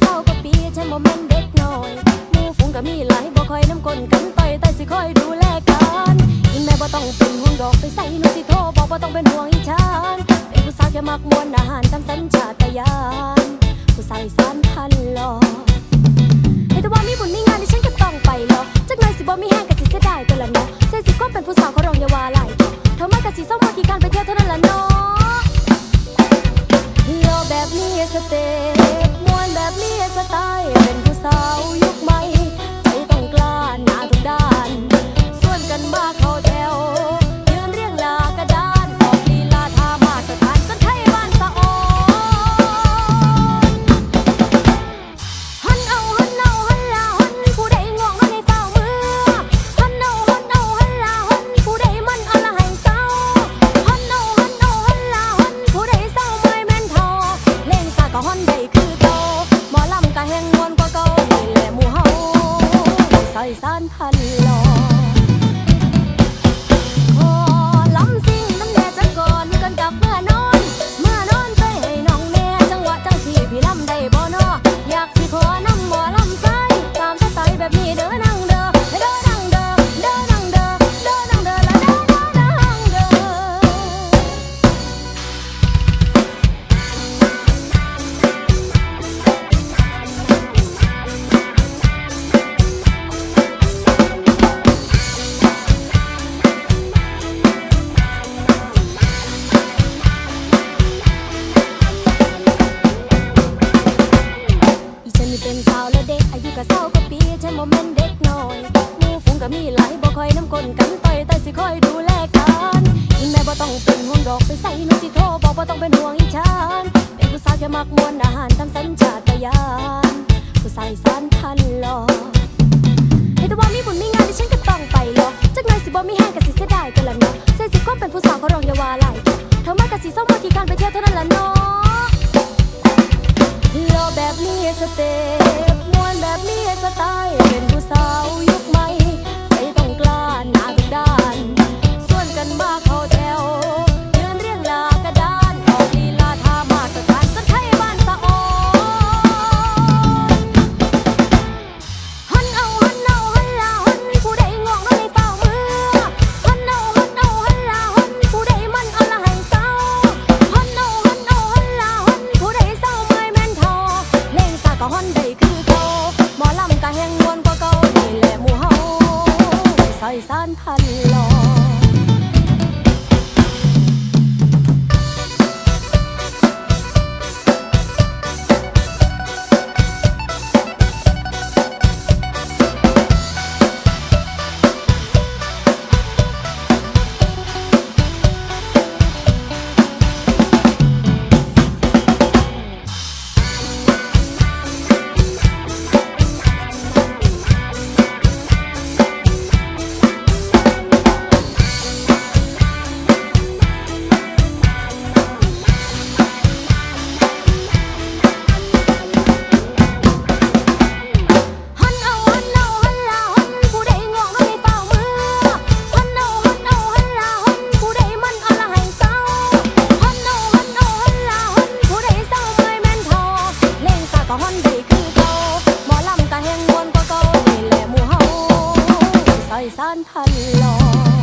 เด็กอายุก็เศร้ากว่าปีฉันบ่แม่นเด็กน้อยหมู่ฝูงก็มีหลายบ่คอยน้ำกลนกันต่อยแต่สิคอยดูแลกันอีแม่บ่ต้องเป็นห่วงดอกไปใส่หนูสิโทรบอกบ่ต้องเป็นห่วงอีฉันเป็นผู้สาวแค่มักมวนอาหารตามสัญชาตญาณผู้สาวอีสานพันหล่อให้แต่ว่ามีบุญมีงานที่ฉันก็ต้องไปหรอกจักหน่อยสิบ่มีแห้งก็สิเสียดายตัวละเนาะเสียสิความเป็นผู้สาวเขารองอย่าว่าหลายเท่ามาก็สิเศร้ามากี่การไปเที่ยวเท่านั้นละเนาะรอแบบนี้สเต็ป ส่านพันหลอขอลำซิ่งน้ำแน่จังก่อนก่อนกลับเมื่อนอน เมื่อนอนใจให้น้องแม่จังหวะจังสีพี่ลำได้บ่นออยากสิขอนำหมอลำไส้ตามสไตล์แบบนี้เด้อนั่ง เป็นสาวและเด็กอายุก็เศร้ากว่าปีฉันบ่แม่นเด็กน้อยมู่ฝูงก็มีหลายบ่คอยน้ำกลนกันต่อยแต่สิคอยดูแลกันอีแม่บ่ต้องเป็นห่วงดอกไปใส่หนูสิโทรบอกบ่ต้องเป็นห่วงอีฉันเป็นผู้สาวแค่มักมวนอาหารตามสัญชาตญาณผู้สาวสานพันหล่อให้แต่ว่ามีบุญมีงานที่ฉันก็ต้องไปหรอกจักหน่อยสิบ่มีแห้งก็สิเสียดายตัวละเนาะใส่สิความเป็นผู้สาวเขารองอย่าว่าหลายเท่ามาก็สิเศร้ามากี่การไปเที่ยวเท่านั้นละเนาะรอแบบนี้สเต็ป ใส่สานพันหลอก 山寒冷。